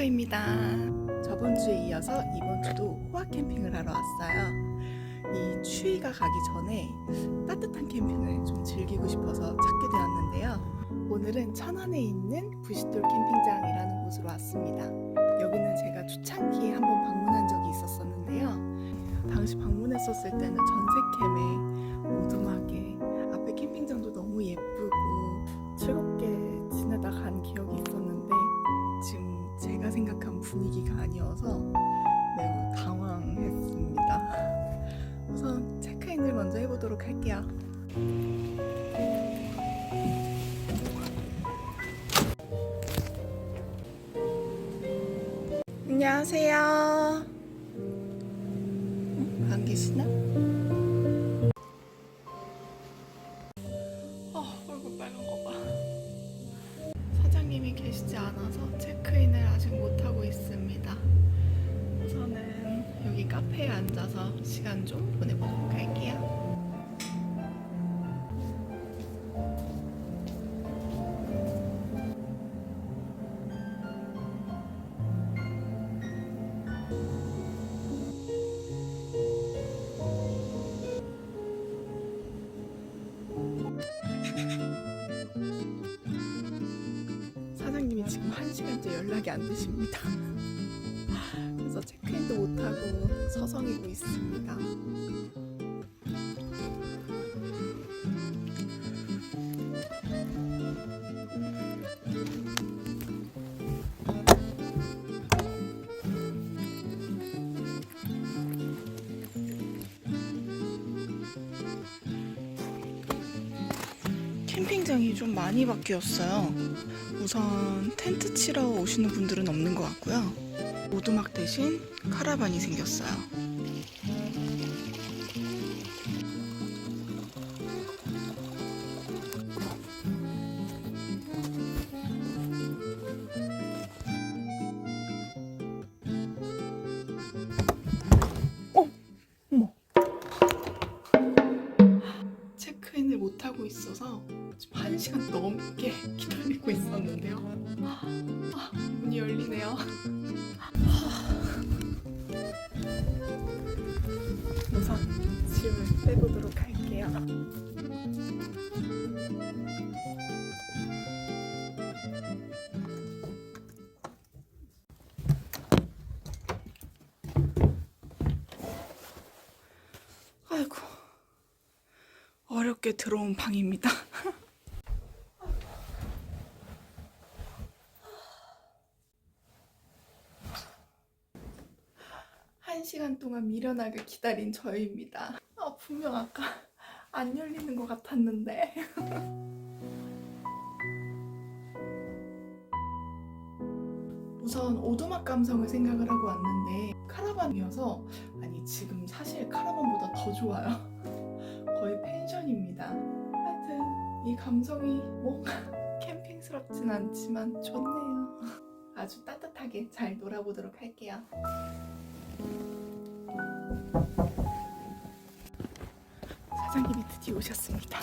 캠퍼입니다. 저번 주에 이어서 이번 주도 호화 캠핑을 하러 왔어요. 이 추위가 가기 전에 따뜻한 캠핑을 좀 즐기고 싶어서 찾게 되었는데요. 오늘은 천안에 있는 부시돌 캠핑장이라는 곳으로 왔습니다. 여기는 제가 초창기에 한번 방문한 적이 있었었는데요. 당시 방문했었을 때는 전세캠에 오두막에 생각한 분위기가 아니어서 매우 당황했습니다. 우선 체크인을 먼저 해보도록 할게요. 안녕하세요. 어, 안 계시나? 연락이 안 되십니다. 그래서 체크인도 못하고 서성이고 있습니다. 좀 많이 바뀌었어요. 우선 텐트 치러 오시는 분들은 없는 것 같고요. 오두막 대신 카라반이 생겼어요. 어렵게 들어온 방입니다. 한 시간 동안 미련하게 기다린 저희입니다. 아, 분명 아까 안 열리는 것 같았는데. 우선 오두막 감성을 생각을 하고 왔는데 카라반이어서 아니 지금 사실 카라반보다 더 좋아요. 거의 펜션입니다. 하여튼 이 감성이 뭔가 캠핑스럽진 않지만 좋네요. 아주 따뜻하게 잘 놀아보도록 할게요. 사장님이 드디어 오셨습니다.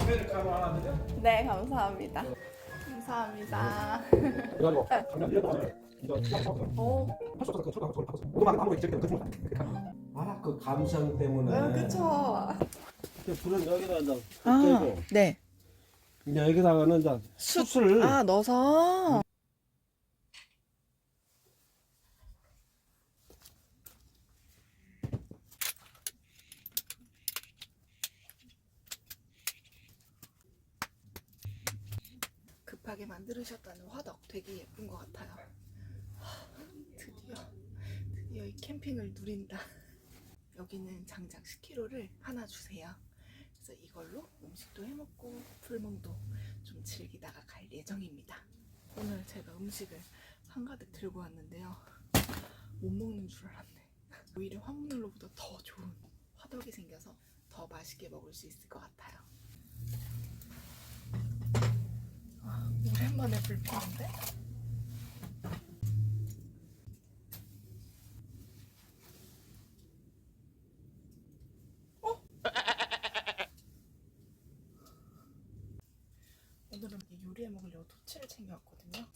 아메리카노 하나 드려? 네, 감사합니다. 감사합니다. 그래가지고. 이거 오, 할수 없어서 그. 오도막 때문에 아, 그 감성 때문에. 아, 그쵸. 그 불은 여기다 이제 아, 네. 이제 여기다가는 이제 숯. 숯을 아, 넣어서. 급하게 만들으셨다는 화덕 되게 예쁜 것 같아요. 하, 드디어 드디어 이 캠핑을 누린다. 여기는 장작 10kg를 하나 주세요. 그래서 이걸로 음식도 해먹고 불멍도 좀 즐기다가 갈 예정입니다. 오늘 제가 음식을 한가득 들고 왔는데요. 못 먹는 줄 알았네. 오히려 화목난로보다 더 좋은 화덕이 생겨서 더 맛있게 먹을 수 있을 것 같아요. 아, 오랜만에 불 펴는데? 오늘은 요리해 먹으려고 토치를 챙겨왔거든요.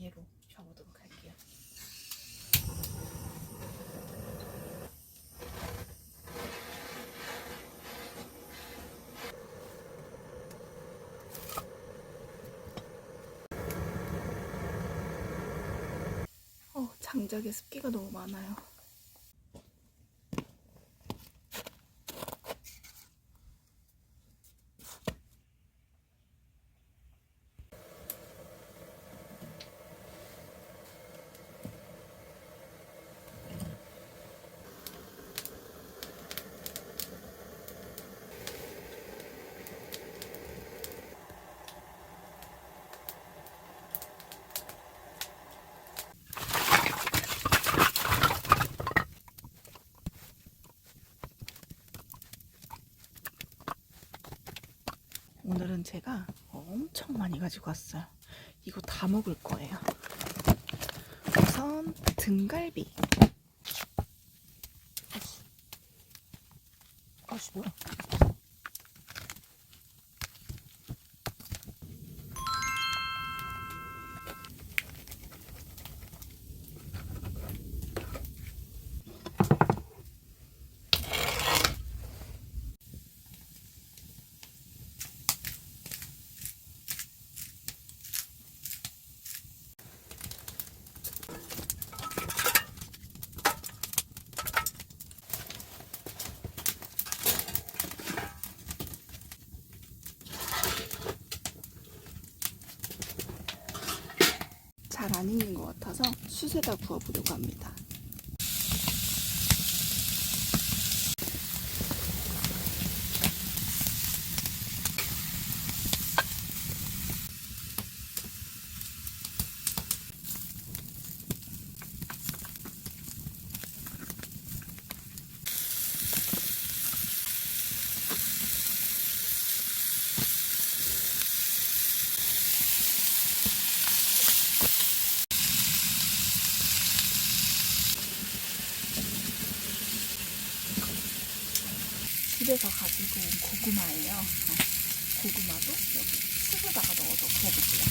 얘로 쉬어보도록 할게요. 어, 장작에 습기가 너무 많아요. 제가 엄청 많이 가지고 왔어요. 이거 다 먹을 거예요. 우선 등갈비. 안 익는 것 같아서 숯에다 구워보려고 합니다. 집에서 가지고 온 고구마예요. 어, 고구마도 여기 숯에다가 넣어서 구워볼게요.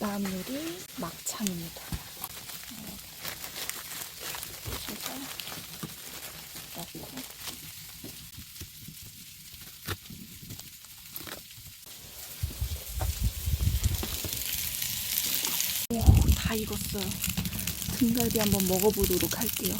다음 요리 막창입니다. 어, 이거 넣고 오, 다 익었어요. 등갈비 한번 먹어보도록 할게요.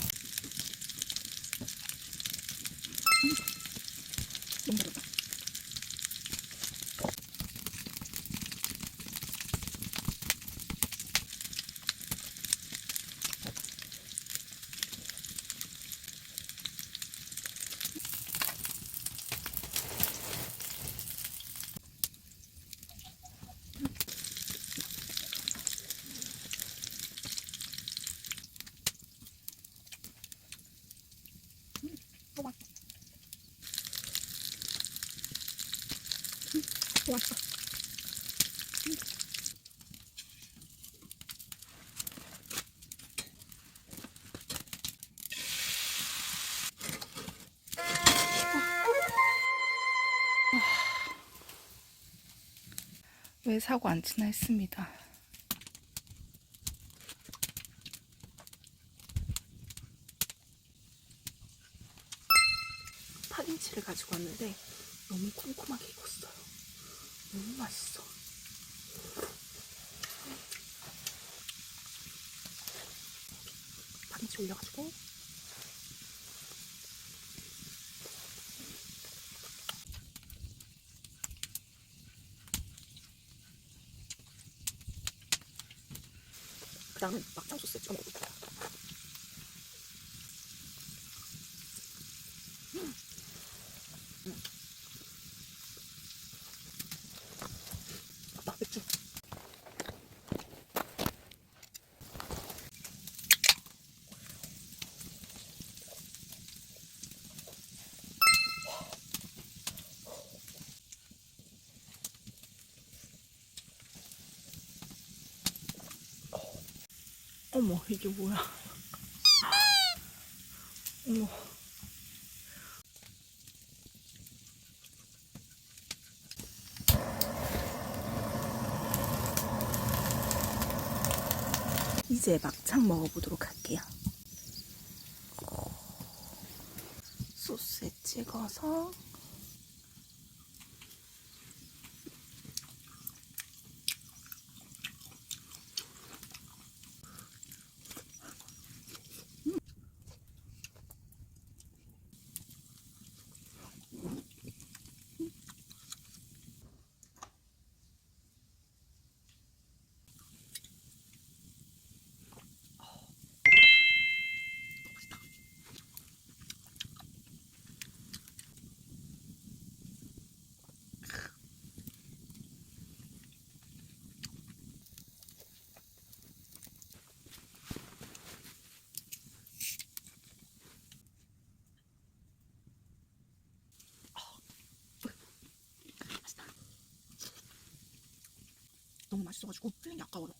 왜 사고 안 치나 했습니다. 파김치를 가지고 왔는데 너무 꼼꼼하게 익었어요. 너무 맛있어. 파김치 올려가지고 그 다음은 막장 소스에 찍어 어머 이게 뭐야? 어머. 이제 막창 먹어보도록 할게요. 소스에 찍어서 너무 맛있어가지고 흘린 게 아까워요.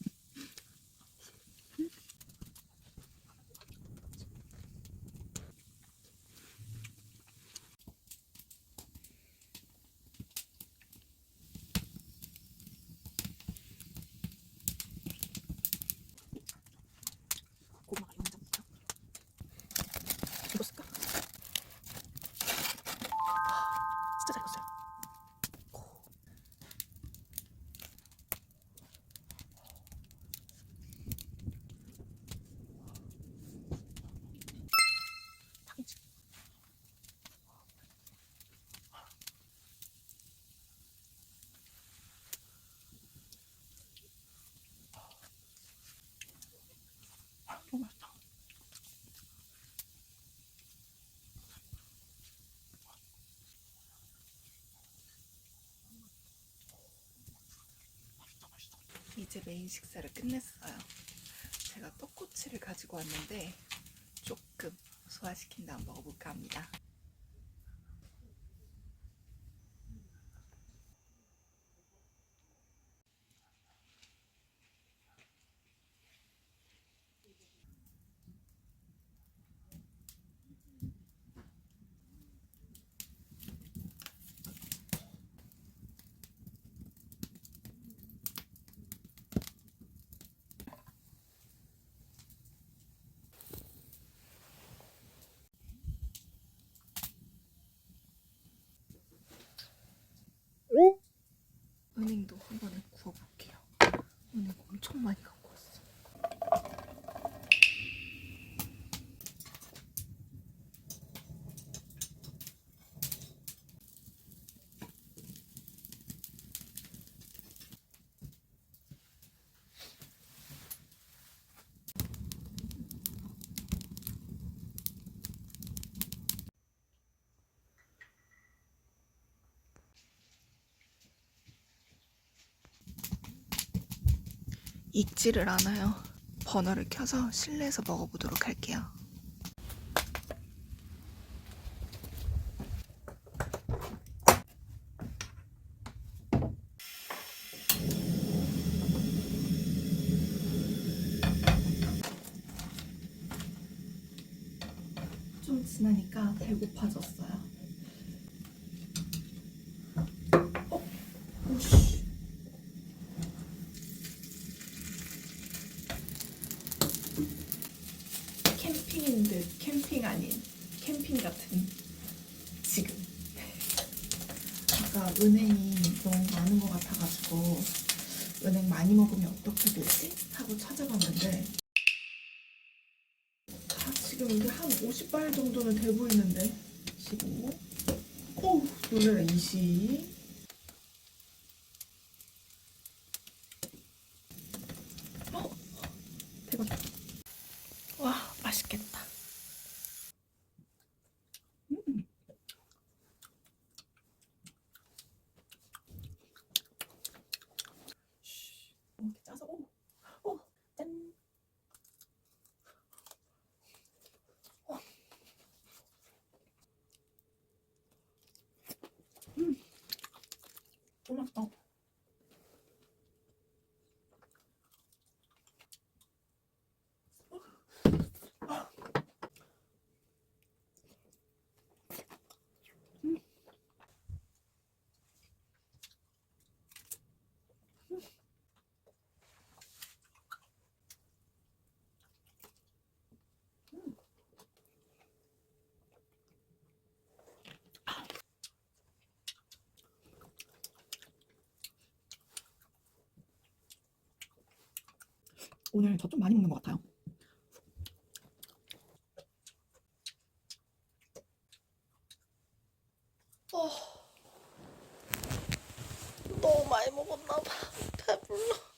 고구마가 이거 진짜 뭐야? 이거 쓸까? 진짜 잘 익었어요. 당연히. 너무 맛있다. 이제 메인 식사를 끝냈어요. 제가 떡꼬치를 가지고 왔는데 조금 소화시킨 다음 먹어볼까 합니다. 은행도 한 번에 구워볼게요. 은행 익지를 않아요. 버너를 켜서 실내에서 먹어보도록 할게요. 좀 지나니까 배고파졌어요. 어? 오씨. 캠핑인데 캠핑 아닌 캠핑 같은 지금 아까 은행이 너무 많은 것 같아가지고 은행 많이 먹으면 어떻게 되지? 하고 찾아봤는데 아, 지금 이게 한 50발 정도는 돼 보이는데 15 오 놀래라 20 어? 대박 와 맛있겠다. 음. 쉬, 이렇게 짜서 오, 오, 짠. 어. 음. 오늘 저 좀 많이 먹는 것 같아요. 어, 너무 많이 먹었나 봐. 배불러.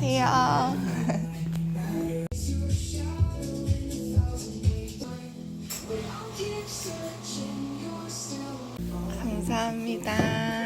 안녕하세요. 감사합니다.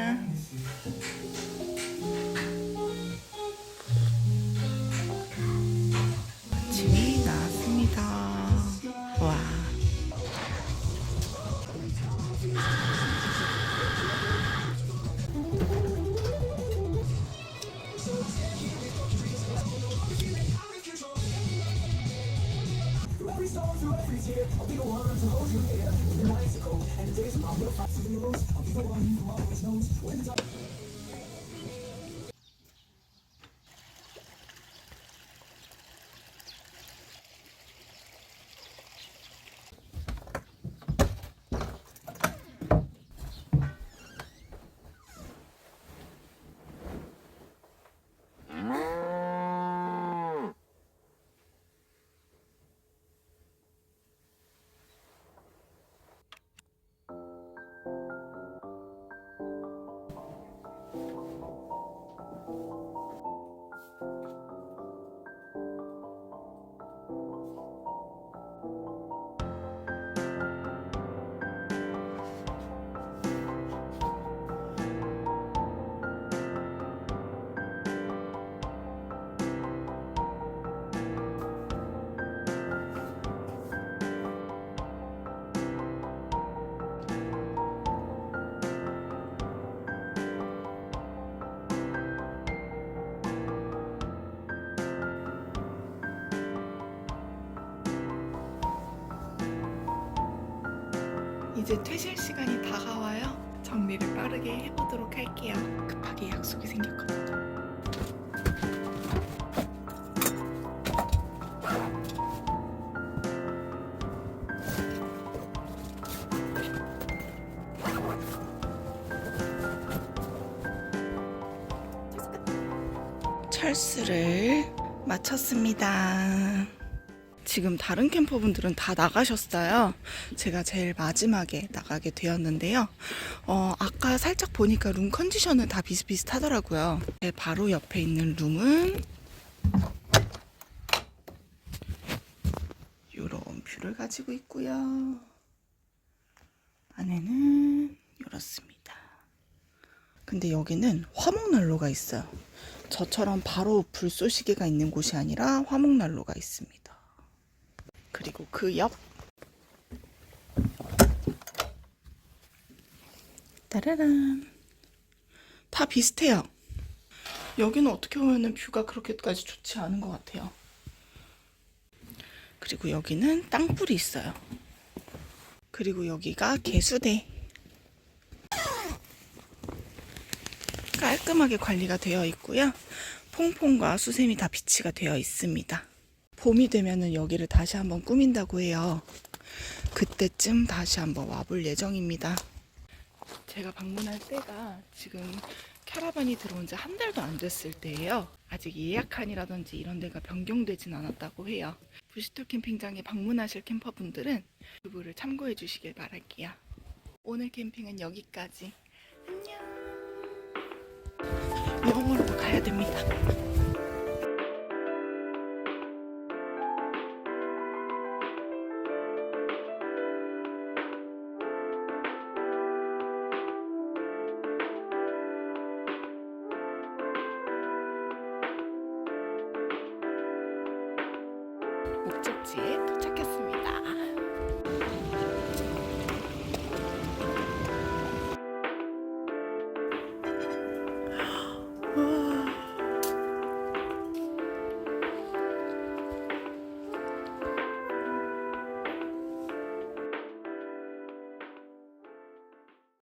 이제 퇴실 시간이 다가와요. 정리를 빠르게 해보도록 할게요. 급하게 약속이 생겼거든요. 철수를 마쳤습니다. 지금 다른 캠퍼분들은 다 나가셨어요. 제가 제일 마지막에 나가게 되었는데요. 어, 아까 살짝 보니까 룸 컨디션은 다 비슷비슷하더라고요. 제 바로 옆에 있는 룸은 이런 뷰를 가지고 있고요. 안에는 이렇습니다. 근데 여기는 화목난로가 있어요. 저처럼 바로 불쏘시개가 있는 곳이 아니라 화목난로가 있습니다. 그리고 그 옆. 따라란. 다 비슷해요. 여기는 어떻게 보면 뷰가 그렇게까지 좋지 않은 것 같아요. 그리고 여기는 땅굴이 있어요. 그리고 여기가 개수대. 깔끔하게 관리가 되어 있고요. 퐁퐁과 수세미 다 비치가 되어 있습니다. 봄이 되면은 여기를 다시 한번 꾸민다고 해요. 그때쯤 다시 한번 와볼 예정입니다. 제가 방문할 때가 지금 캐러반이 들어온 지 한 달도 안 됐을 때예요. 아직 예약한이라든지 이런 데가 변경되진 않았다고 해요. 부시토 캠핑장에 방문하실 캠퍼분들은 유튜브를 참고해 주시길 바랄게요. 오늘 캠핑은 여기까지. 안녕. 영어로 가야 됩니다.